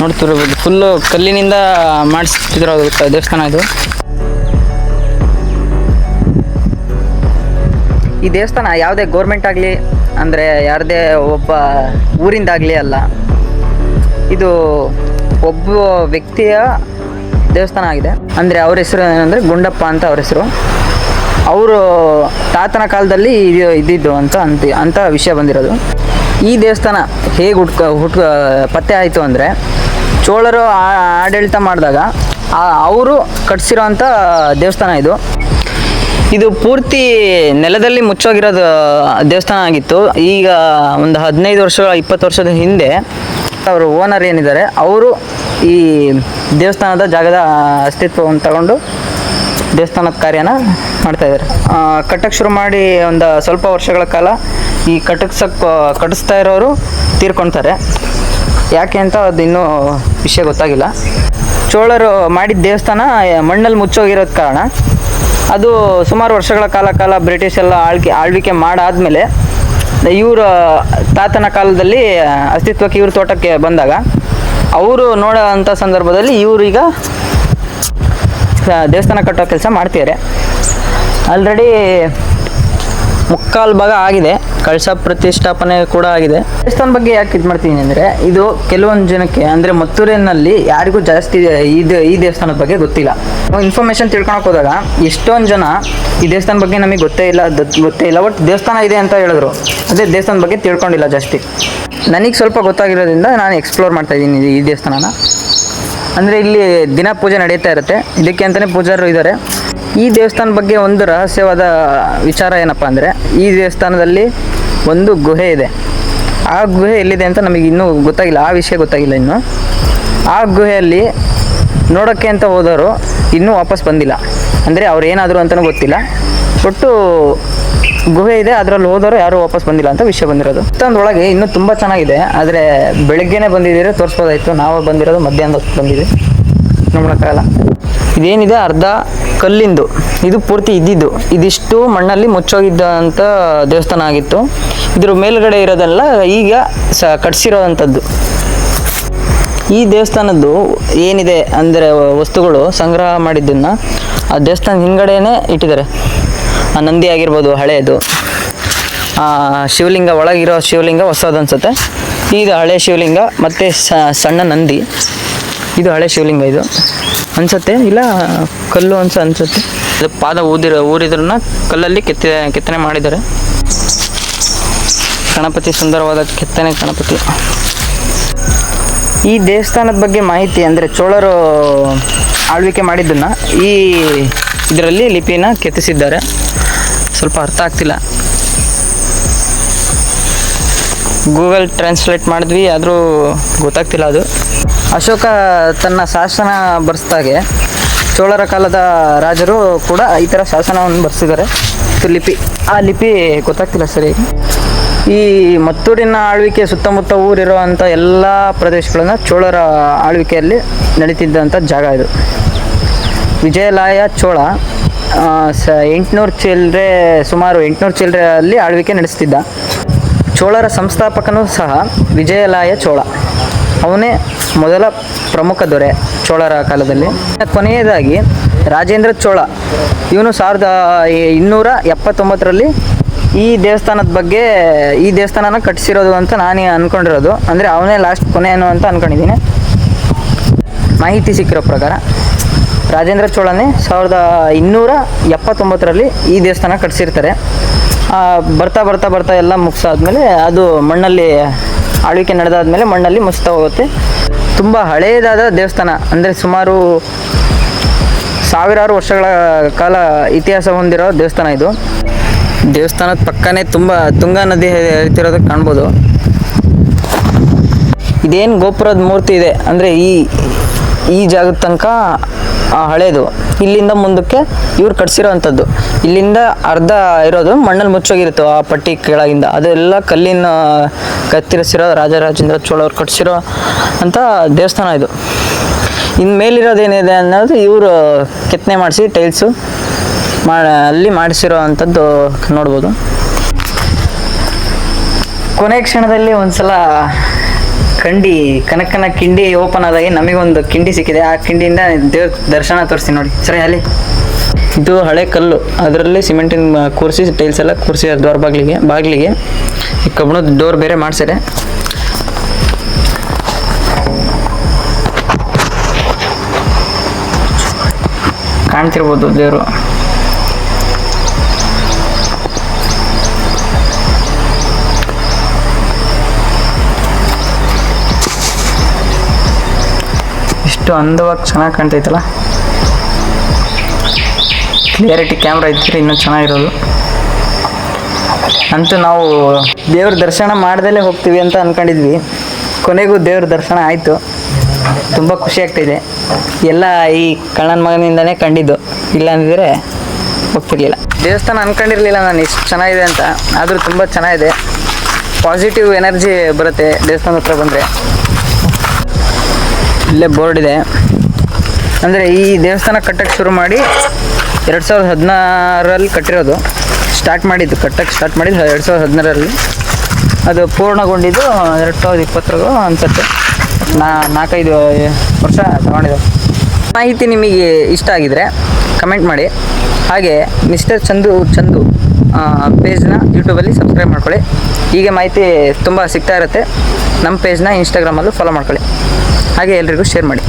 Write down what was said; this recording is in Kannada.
ನೋಡ್ತಿರ್ಬೋದು ಫುಲ್ಲು ಕಲ್ಲಿನಿಂದ ಮಾಡಿಸ್ತಿರೋ ದೇವಸ್ಥಾನ ಇದು. ಈ ದೇವಸ್ಥಾನ ಯಾವುದೇ ಗೋರ್ಮೆಂಟ್ ಆಗಲಿ, ಅಂದರೆ ಯಾರದೇ ಒಬ್ಬ ಊರಿಂದಾಗಲಿ ಅಲ್ಲ. ಇದು ಒಬ್ಬ ವ್ಯಕ್ತಿಯ ದೇವಸ್ಥಾನ ಆಗಿದೆ. ಅಂದರೆ ಅವ್ರ ಹೆಸರು ಏನಂದರೆ ಗುಂಡಪ್ಪ ಅಂತ ಅವ್ರ ಹೆಸರು. ಅವರು ತಾತನ ಕಾಲದಲ್ಲಿ ಇದು ಇದ್ದಿದ್ದು ಅಂತ ಅಂತ ಅಂತ ವಿಷಯ ಬಂದಿರೋದು. ಈ ದೇವಸ್ಥಾನ ಹೇಗೆ ಹುಟ್ಕ ಹುಟ್ಕ ಪತ್ತೆ ಆಯಿತು ಅಂದರೆ ಚೋಳರು ಆಡಳಿತ ಮಾಡಿದಾಗ ಅವರು ಕಟ್ಸಿರೋಂಥ ದೇವಸ್ಥಾನ ಇದು. ಇದು ಪೂರ್ತಿ ನೆಲದಲ್ಲಿ ಮುಚ್ಚೋಗಿರೋದು ದೇವಸ್ಥಾನ ಆಗಿತ್ತು. ಈಗ ಒಂದು ಹದಿನೈದು ವರ್ಷ ಇಪ್ಪತ್ತು ವರ್ಷದ ಹಿಂದೆ ಅವರು ಓನರ್ ಏನಿದ್ದಾರೆ, ಅವರು ಈ ದೇವಸ್ಥಾನದ ಜಾಗದ ಅಸ್ತಿತ್ವವನ್ನು ತಗೊಂಡು ದೇವಸ್ಥಾನದ ಕಾರ್ಯನ ಮಾಡ್ತಾ ಇದ್ದಾರೆ. ಕಟ್ಟಕ್ಕೆ ಶುರು ಮಾಡಿ ಒಂದು ಸ್ವಲ್ಪ ವರ್ಷಗಳ ಕಾಲ ಈ ಕಟ್ಟಕ್ಸಕ್ ಕಟ್ಟಿಸ್ತಾ ಇರೋರು ತೀರ್ಕೊಳ್ತಾರೆ ಯಾಕೆ ಅಂತ ಅದು ಇನ್ನೂ ವಿಷಯ ಗೊತ್ತಾಗಿಲ್ಲ. ಚೋಳರು ಮಾಡಿದ ದೇವಸ್ಥಾನ ಮಣ್ಣಲ್ಲಿ ಮುಚ್ಚೋಗಿರೋದ ಕಾರಣ. ಅದು ಸುಮಾರು ವರ್ಷಗಳ ಕಾಲ ಕಾಲ ಬ್ರಿಟಿಷ್ ಎಲ್ಲ ಆಳ್ಕೆ, ಆಳ್ವಿಕೆ ಮಾಡಾದ್ಮೇಲೆ, ಇವರ ತಾತನ ಕಾಲದಲ್ಲಿ ಅಸ್ತಿತ್ವಕ್ಕೆ ಇವ್ರ ತೋಟಕ್ಕೆ ಬಂದಾಗ, ಅವರು ನೋಡೋ ಅಂಥ ಸಂದರ್ಭದಲ್ಲಿ ಇವರೀಗ ದೇವಸ್ಥಾನ ಕಟ್ಟೋ ಕೆಲಸ ಮಾಡ್ತಿದ್ದಾರೆ ಆಲ್ರೆಡಿ ಮುಕ್ಕಾಲು ಭಾಗ ಆಗಿದೆ. ಕಳಸ ಪ್ರತಿಷ್ಠಾಪನೆ ಕೂಡ ಆಗಿದೆ. ದೇವಸ್ಥಾನ ಬಗ್ಗೆ ಯಾಕೆ ಇದು ಮಾಡ್ತೀನಿ ಅಂದರೆ, ಇದು ಕೆಲವೊಂದು ಜನಕ್ಕೆ ಅಂದರೆ ಮತ್ತೂರಿನಲ್ಲಿ ಯಾರಿಗೂ ಜಾಸ್ತಿ ಇದು ಈ ದೇವಸ್ಥಾನದ ಬಗ್ಗೆ ಗೊತ್ತಿಲ್ಲ. ಇನ್ಫಾರ್ಮೇಶನ್ ತಿಳ್ಕೊಳಕ್ ಹೋದಾಗ ಎಷ್ಟೊಂದು ಜನ ಈ ದೇವಸ್ಥಾನ ಬಗ್ಗೆ ನಮಗೆ ಗೊತ್ತೇ ಇಲ್ಲ ಗೊತ್ತೇ ಇಲ್ಲ ದೇವಸ್ಥಾನ ಇದೆ ಅಂತ ಹೇಳಿದ್ರು. ಅದೇ ದೇವಸ್ಥಾನ ಬಗ್ಗೆ ತಿಳ್ಕೊಂಡಿಲ್ಲ ಜಾಸ್ತಿ. ನನಗೆ ಸ್ವಲ್ಪ ಗೊತ್ತಾಗಿರೋದ್ರಿಂದ ನಾನು ಎಕ್ಸ್ಪ್ಲೋರ್ ಮಾಡ್ತಾ ಇದ್ದೀನಿ ಈ ದೇವಸ್ಥಾನನ. ಅಂದರೆ ಇಲ್ಲಿ ದಿನ ಪೂಜೆ ನಡೀತಾ ಇರುತ್ತೆ. ಇದಕ್ಕೆ ಅಂತಲೇ ಪೂಜಾರರು ಇದ್ದಾರೆ ಈ ದೇವಸ್ಥಾನ ಬಗ್ಗೆ ಒಂದು ರಹಸ್ಯವಾದ ವಿಚಾರ ಏನಪ್ಪ ಅಂದರೆ, ಈ ದೇವಸ್ಥಾನದಲ್ಲಿ ಒಂದು ಗುಹೆ ಇದೆ. ಆ ಗುಹೆ ಎಲ್ಲಿದೆ ಅಂತ ನಮಗೆ ಇನ್ನೂ ಗೊತ್ತಾಗಿಲ್ಲ, ಆ ವಿಷಯ ಗೊತ್ತಾಗಿಲ್ಲ ಇನ್ನು. ಆ ಗುಹೆಯಲ್ಲಿ ನೋಡೋಕ್ಕೆ ಅಂತ ಹೋದವರು ಇನ್ನೂ ವಾಪಸ್ ಬಂದಿಲ್ಲ. ಅಂದರೆ ಅವ್ರು ಏನಾದರೂ ಅಂತಲೂ ಗೊತ್ತಿಲ್ಲ. ಒಟ್ಟು ಗುಹೆ ಇದೆ, ಅದರಲ್ಲಿ ಹೋದವರು ಯಾರೂ ವಾಪಸ್ ಬಂದಿಲ್ಲ ಅಂತ ವಿಷಯ ಬಂದಿರೋದು. ಒಳಗೆ ಇನ್ನೂ ತುಂಬ ಚೆನ್ನಾಗಿದೆ, ಆದರೆ ಬೆಳಗ್ಗೆನೇ ಬಂದಿದ್ದೀರಿ, ತೋರಿಸ್ಬೋದಾಯಿತು. ನಾವು ಬಂದಿರೋದು ಮಧ್ಯಾಹ್ನದ ಬಂದಿದ್ದೀವಿ. ನೋಡೋಕ್ಕಾಗಲ್ಲ ಇದೇನಿದೆ ಅರ್ಧ ಕಲ್ಲಿಂದು. ಇದು ಪೂರ್ತಿ ಇದ್ದಿದ್ದು. ಇದಿಷ್ಟು ಮಣ್ಣಲ್ಲಿ ಮುಚ್ಚೋಗಿದ್ದಂಥ ದೇವಸ್ಥಾನ ಆಗಿತ್ತು. ಇದ್ರ ಮೇಲ್ಗಡೆ ಇರೋದೆಲ್ಲ ಈಗ ಸ ಕಟ್ಸಿರೋವಂಥದ್ದು ಈ ದೇವಸ್ಥಾನದ್ದು ಏನಿದೆ ಅಂದರೆ ವಸ್ತುಗಳು ಸಂಗ್ರಹ ಮಾಡಿದ್ದನ್ನು ಆ ದೇವಸ್ಥಾನ ಹಿಂದ್ಗಡೆನೇ ಇಟ್ಟಿದ್ದಾರೆ. ಆ ನಂದಿ ಆಗಿರ್ಬೋದು ಹಳೆಯದು ಆ ಶಿವಲಿಂಗ ಒಳಗಿರೋ ಶಿವಲಿಂಗ ಹೊಸದು ಅನ್ಸುತ್ತೆ. ಇದು ಹಳೆ ಶಿವಲಿಂಗ, ಮತ್ತು ಸಣ್ಣ ನಂದಿ. ಇದು ಹಳೆ ಶಿವಲಿಂಗ ಇದು. ಅನ್ಸುತ್ತೆ? ಇಲ್ಲ ಕಲ್ಲು ಅನ್ಸ ಅನ್ಸುತ್ತೆ. ಇದು ಪಾದ ಊದಿರೋ ಊರಿದ್ರನ್ನ ಕಲ್ಲಲ್ಲಿ ಕೆತ್ತಿ ಕೆತ್ತನೆ ಮಾಡಿದ್ದಾರೆ. ಗಣಪತಿ ಸುಂದರವಾದ ಕೆತ್ತನೆ ಗಣಪತಿ. ಈ ದೇವಸ್ಥಾನದ ಬಗ್ಗೆ ಮಾಹಿತಿ ಅಂದರೆ ಚೋಳರು ಆಳ್ವಿಕೆ ಮಾಡಿದ್ದನ್ನು ಈ ಇದರಲ್ಲಿ ಲಿಪಿನ ಕೆತ್ತಿಸಿದ್ದಾರೆ. ಸ್ವಲ್ಪ ಅರ್ಥ ಆಗ್ತಿಲ್ಲ. ಗೂಗಲ್ ಟ್ರಾನ್ಸ್ಲೇಟ್ ಮಾಡಿದ್ವಿ, ಆದರೂ ಗೊತ್ತಾಗ್ತಿಲ್ಲ ಅದು. ಅಶೋಕ ತನ್ನ ಶಾಸನ ಬರೆಸ್ದಾಗೆ ಚೋಳರ ಕಾಲದ ರಾಜರು ಕೂಡ ಈ ಥರ ಶಾಸನವನ್ನು ಬರೆಸಿದ್ದಾರೆ. ಲಿಪಿ, ಆ ಲಿಪಿ ಗೊತ್ತಾಗ್ತಿಲ್ಲ ಸರಿ. ಈ ಮತ್ತೂರಿನ ಆಳ್ವಿಕೆ ಸುತ್ತಮುತ್ತ ಊರಿರುವಂಥ ಎಲ್ಲ ಪ್ರದೇಶಗಳನ್ನು ಚೋಳರ ಆಳ್ವಿಕೆಯಲ್ಲಿ ನಡೀತಿದ್ದಂಥ ಜಾಗ ಇದು. ವಿಜಯಲಾಯ ಚೋಳ ಸ ಎಂಟುನೂರು ಚಿಲ್ಲರೆ ಸುಮಾರು ಎಂಟುನೂರು ಚಿಲ್ಲರೆಯಲ್ಲಿ ಆಳ್ವಿಕೆ ನಡೆಸ್ತಿದ್ದ. ಚೋಳರ ಸಂಸ್ಥಾಪಕನೂ ಸಹ ವಿಜಯಲಾಯ ಚೋಳ. ಅವನೇ ಮೊದಲ ಪ್ರಮುಖ ದೊರೆ ಚೋಳರ ಕಾಲದಲ್ಲಿ. ಕೊನೆಯದಾಗಿ ರಾಜೇಂದ್ರ ಚೋಳ. ಇವನು ಸಾವಿರದ ಇನ್ನೂರ ಎಪ್ಪತ್ತೊಂಬತ್ತರಲ್ಲಿ ಈ ದೇವಸ್ಥಾನದ ಬಗ್ಗೆ ಈ ದೇವಸ್ಥಾನನ ಕಟ್ಟಿಸಿರೋದು ಅಂತ ನಾನೇ ಅಂದ್ಕೊಂಡಿರೋದು ಅಂದರೆ ಅವನೇ ಲಾಸ್ಟ್ ಕೊನೆಯನು ಅಂತ ಅಂದ್ಕೊಂಡಿದ್ದೀನಿ ಮಾಹಿತಿ ಸಿಕ್ಕಿರೋ ಪ್ರಕಾರ ರಾಜೇಂದ್ರ ಚೋಳನೇ ಸಾವಿರದ ಇನ್ನೂರ ಎಪ್ಪತ್ತೊಂಬತ್ತರಲ್ಲಿ ಈ ದೇವಸ್ಥಾನ ಕಟ್ಟಿಸಿರ್ತಾರೆ. ಬರ್ತಾ ಬರ್ತಾ ಬರ್ತಾ ಎಲ್ಲ ಮುಗಿಸಾದ್ಮೇಲೆ ಅದು ಮಣ್ಣಲ್ಲಿ ಆಳ್ವಿಕೆ ನಡೆದಾದ್ಮೇಲೆ ಮಣ್ಣಲ್ಲಿ ಮುಚ್ತಾ ಹೋಗುತ್ತೆ. ತುಂಬ ಹಳೆಯದಾದ ದೇವಸ್ಥಾನ, ಅಂದರೆ ಸುಮಾರು ಸಾವಿರಾರು ವರ್ಷಗಳ ಕಾಲ ಇತಿಹಾಸ ಹೊಂದಿರೋ ದೇವಸ್ಥಾನ ಇದು. ದೇವಸ್ಥಾನದ ಪಕ್ಕನೇ ತುಂಬ ತುಂಗಾ ನದಿ ಹರಿತಿರೋದಕ್ಕೆ ಕಾಣ್ಬೋದು. ಇದೇನು ಗೋಪುರದ ಮೂರ್ತಿ ಇದೆ, ಅಂದರೆ ಈ ಈ ಜಾಗದ ತನಕ ಆ, ಹಳೇದು. ಇಲ್ಲಿಂದ ಮುಂದಕ್ಕೆ ಇವ್ರು ಕಟ್ಸಿರೋವಂಥದ್ದು ಇಲ್ಲಿಂದ ಅರ್ಧ ಇರೋದು ಮಣ್ಣಲ್ಲಿ ಮುಚ್ಚೋಗಿರುತ್ತೆ ಆ ಪಟ್ಟಿ ಕೆಳಗಿಂದ. ಅದೆಲ್ಲ ಕಲ್ಲಿನ ಕತ್ತಿರಿಸಿರೋ ರಾಜರಾಜೇಂದ್ರ ಚೋಳ ಅವ್ರು ಕಟ್ಸಿರೋ ಅಂತ ದೇವಸ್ಥಾನ ಇದು. ಇನ್ನು ಮೇಲಿರೋದೇನಿದೆ ಅನ್ನೋದು ಇವರು ಕೆತ್ತನೆ ಮಾಡಿಸಿ ಟೈಲ್ಸು ಮಾ ಅಲ್ಲಿ ಮಾಡಿಸಿರೋ ಅಂಥದ್ದು ನೋಡ್ಬೋದು. ಕೊನೆ ಕ್ಷಣದಲ್ಲಿ ಒಂದ್ಸಲ ಕಂಡಿ ಕನಕನ ಕಿಂಡಿ ಓಪನ್ ಆದಾಗೆ ನಮಗೊಂದು ಕಿಂಡಿ ಸಿಕ್ಕಿದೆ. ಆ ಕಿಂಡಿಯಿಂದ ದೇವ್ರ ದರ್ಶನ ತೋರಿಸಿ ನೋಡಿ. ಸರಿ, ಅಲ್ಲಿ. ಇದು ಹಳೆ ಕಲ್ಲು. ಅದರಲ್ಲಿ ಸಿಮೆಂಟಿನ ಕೂರಿಸಿ ಟೈಲ್ಸ್ ಎಲ್ಲ ಕೂರಿಸಿ ದ್ವಾರ ಬಾಗಿಲಿಗೆ ಬಾಗಿಲಿಗೆ. ಈ ಕಬ್ಬಣದ ಡೋರ್ ಬೇರೆ ಮಾಡಿಸಿದೆ. ಕಾಣ್ತಿರ್ಬೋದು ದೇವರು. ಇಷ್ಟು ಅಂದವಾಗಿ ಚೆನ್ನಾಗಿ ಕಾಣ್ತೈತಲ್ಲ? ಕ್ಲಿಯರಿಟಿ ಕ್ಯಾಮ್ರಾ ಇದ್ದರೆ ಇನ್ನೂ ಚೆನ್ನಾಗಿರೋದು. ಅಂತೂ ನಾವು ದೇವ್ರ ದರ್ಶನ ಮಾಡ್ದಲೇ ಹೋಗ್ತೀವಿ ಅಂತ ಅಂದ್ಕೊಂಡಿದ್ವಿ ಕೊನೆಗೂ ದೇವ್ರ ದರ್ಶನ ಆಯಿತು. ತುಂಬ ಖುಷಿ ಆಗ್ತಿದೆ. ಎಲ್ಲ ಈ ಕಣ್ಣನ ಮಗನಿಂದನೇ ಕಂಡಿದ್ದು. ಇಲ್ಲ ಅಂದಿದ್ರೆ ಹೋಗ್ತಿರ್ಲಿಲ್ಲ ದೇವಸ್ಥಾನ ಅನ್ಕೊಂಡಿರ್ಲಿಲ್ಲ ನಾನು ಇಷ್ಟು ಚೆನ್ನಾಗಿದೆ ಅಂತ. ಆದರೂ ತುಂಬ ಚೆನ್ನಾಗಿದೆ. ಪಾಸಿಟಿವ್ ಎನರ್ಜಿ ಬರುತ್ತೆ ದೇವಸ್ಥಾನ ಹತ್ರ ಬಂದರೆ. ಇಲ್ಲೇ ಬೋರ್ಡ್ ಇದೆ. ಅಂದರೆ ಈ ದೇವಸ್ಥಾನ ಕಟ್ಟಕ್ಕೆ ಶುರು ಮಾಡಿ ಎರಡು ಸಾವಿರದ ಹದಿನಾರರಲ್ಲಿ ಕಟ್ಟಿರೋದು. ಸ್ಟಾರ್ಟ್ ಮಾಡಿದ್ದು ಕಟ್ಟಕ್ಕೆ ಸ್ಟಾರ್ಟ್ ಮಾಡಿದ್ದು ಎರಡು ಸಾವಿರದ ಹದಿನಾರರಲ್ಲಿ. ಅದು ಪೂರ್ಣಗೊಂಡಿದ್ದು ಎರಡು ಸಾವಿರದ ಇಪ್ಪತ್ತರಗೂ ಅನ್ಸುತ್ತೆ. ನಾ ನಾಲ್ಕೈದು ವರ್ಷ ತಗೊಂಡಿದ್ದೆ. ಮಾಹಿತಿ ನಿಮಗೆ ಇಷ್ಟ ಆಗಿದರೆ ಕಮೆಂಟ್ ಮಾಡಿ. ಹಾಗೆ ಮಿಸ್ಟರ್ ಚಂದು ಚಂದು ಪೇಜ್ನ ಯೂಟ್ಯೂಬಲ್ಲಿ ಸಬ್ಸ್ಕ್ರೈಬ್ ಮಾಡ್ಕೊಳ್ಳಿ. ಹೀಗೆ ಮಾಹಿತಿ ತುಂಬ ಸಿಗ್ತಾ ಇರುತ್ತೆ. ನಮ್ಮ ಪೇಜ್ನ ಇನ್ಸ್ಟಾಗ್ರಾಮಲ್ಲೂ ಫಾಲೋ ಮಾಡ್ಕೊಳ್ಳಿ. ಹಾಗೆ ಎಲ್ರಿಗೂ ಶೇರ್ ಮಾಡಿ.